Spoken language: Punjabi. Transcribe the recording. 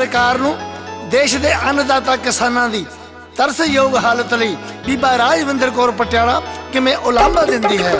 ਸਰਕਾਰ ਨੂੰ ਦੇਸ਼ ਦੇ ਅੰਨਦਾਤਾ ਕਿਸਾਨਾਂ ਦੀ ਤਰਸਯੋਗ ਹਾਲਤ ਲਈ ਬੀਬਾ ਰਾਜਵਿੰਦਰ ਕੌਰ ਪਟਿਆਲਾ ਕਿਵੇਂ ਉਲਾਂਭਾ ਦਿੰਦੀ ਹੈ?